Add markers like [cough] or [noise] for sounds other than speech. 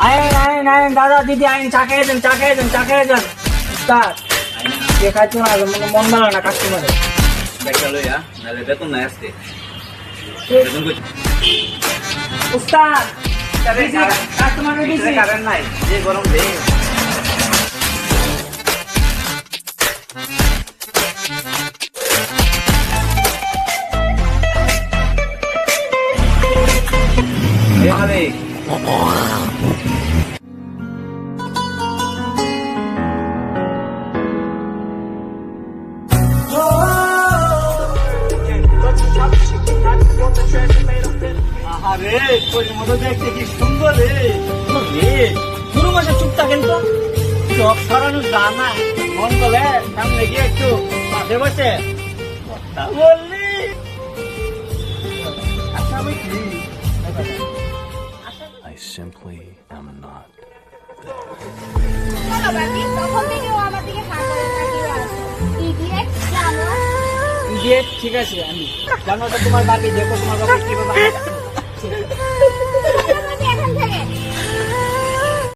আইন আইন আইন দাদা দিদি আইন চা খেয়ে যান চা খেয়ে যান চা খেয়ে যান। উস্তাদ কে খাইছো না মন- মন ভালো না কাস্টমারে বেতন নাই আজকে। উস্তাদ কাস্টমারে নাই যে গরম দে। এখানে আরে তোর মতো দেখতে কি সুন্দর রে। রে পুরো মাসে চুপ থাকেন তো। চোখ সরানো বলে সামনে গিয়ে একটু পাশে বসে বললি। আছে am not there. ঠিক আছে আমি জানো তো তোমার বাকি দেখো তোমার বাকি কীভাবে। [laughs]